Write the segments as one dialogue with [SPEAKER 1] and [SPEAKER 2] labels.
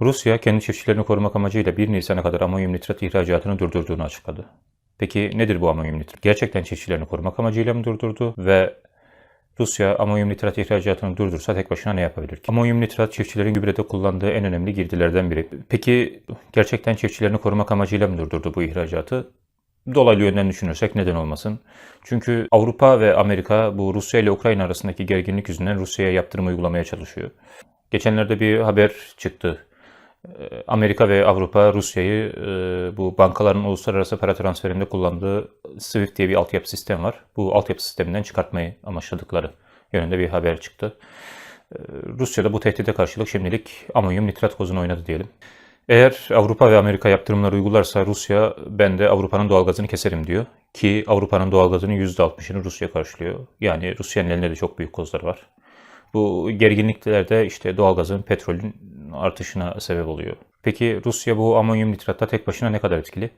[SPEAKER 1] Rusya kendi çiftçilerini korumak amacıyla 1 Nisan'a kadar amonyum nitrat ihracatını durdurduğunu açıkladı. Peki nedir bu amonyum nitrat? Gerçekten çiftçilerini korumak amacıyla mı durdurdu ve Rusya amonyum nitrat ihracatını durdursa tek başına ne yapabilir ki? Amonyum nitrat çiftçilerin gübrede kullandığı en önemli girdilerden biri. Peki gerçekten çiftçilerini korumak amacıyla mı durdurdu bu ihracatı? Dolaylı yönden düşünürsek neden olmasın? Çünkü Avrupa ve Amerika bu Rusya ile Ukrayna arasındaki gerginlik yüzünden Rusya'ya yaptırım uygulamaya çalışıyor. Geçenlerde bir haber çıktı. Ee, Amerika ve Avrupa Rusya'yı e, bu bankaların uluslararası para transferinde kullandığı SWIFT diye bir altyapı sistem var. Bu altyapı sisteminden çıkartmayı amaçladıkları yönünde bir haber çıktı. Ee, Rusya da bu tehdide karşılık şimdilik amonyum nitrat kozunu oynadı diyelim. Eğer Avrupa ve Amerika yaptırımları uygularsa Rusya ben de Avrupa'nın doğalgazını keserim diyor. Ki Avrupa'nın doğalgazının %60'ını Rusya karşılıyor. Yani Rusya'nın elinde de çok büyük kozlar var. Bu gerginlikler de işte doğalgazın, petrolün artışına sebep oluyor. Peki Rusya bu amonyum nitratta tek başına ne kadar etkili?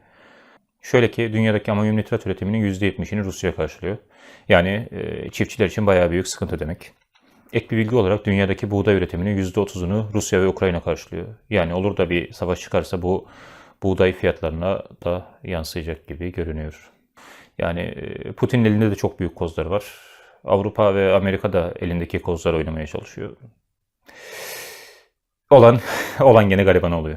[SPEAKER 1] Şöyle ki dünyadaki amonyum nitrat üretiminin %70'ini Rusya karşılıyor. Yani e, çiftçiler için bayağı büyük sıkıntı demek. Ek bir bilgi olarak dünyadaki buğday üretiminin %30'unu Rusya ve Ukrayna karşılıyor. Yani olur da bir savaş çıkarsa bu buğday fiyatlarına da yansıyacak gibi görünüyor. Yani e, Putin'in elinde de çok büyük kozlar var. Avrupa ve Amerika da elindeki kozlar oynamaya çalışıyor. Olan olan gene gariban oluyor.